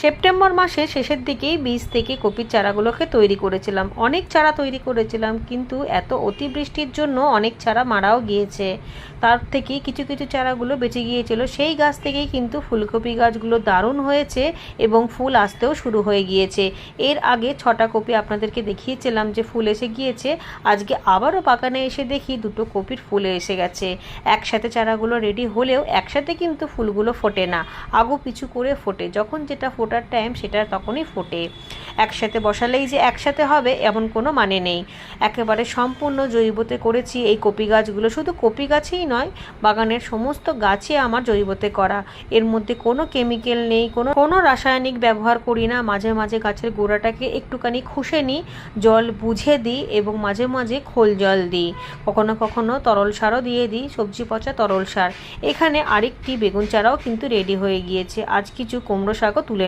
September মাসের শেষের দিকেই বীজ থেকে কপির চারাগুলোকে তৈরি করেছিলাম। অনেক চারা তৈরি করেছিলাম, কিন্তু এত অতিবৃষ্টির জন্য অনেক চারা মারাও গিয়েছে। তার থেকে কিছু কিছু চারাগুলো বেঁচে গিয়েছিল। সেই গাছ থেকেই কিন্তু ফুলকপি গাছগুলো দারুণ হয়েছে এবং ফুল আসতেও শুরু হয়ে গিয়েছে। এর আগে ছটা কপি আপনাদেরকে দেখিয়েছিলাম যে ফুল এসে গিয়েছে। আজকে আবারও বাগানে এসে দেখি দুটো কপির ফুল এসে গেছে। একসাথে চারাগুলো রেডি হলেও একসাথে কিন্তু ফুলগুলো ফোটে না। আগু পিছু করে ফোটে। যখন যেটা ফোটার টাইম সেটা তখনই ফোটে। একসাথে বসালেই যে একসাথে হবে, এমন কোনো মানে নেই। একেবারে সম্পূর্ণ জৈবতে করেছি এই কপি গাছগুলো। শুধু কপি গাছেই নয়, বাগানের সমস্ত গাছই আমার জৈবতে করা। এর মধ্যে কোনো কেমিক্যাল নেই, কোনো কোনো রাসায়নিক ব্যবহার করি না। মাঝে মাঝে গাছের গোড়াটাকে একটুখানি খুশে নিই, জল বুঝে দিই এবং মাঝে মাঝে খোল জল দিই। কখনো কখনো তরল সারও দিয়ে দিই, সবজি পচা তরল সার। এখানে আরেকটি বেগুন চারাও কিন্তু রেডি হয়ে গিয়েছে। আজ কিছু কুমড়ো শাকও তুলে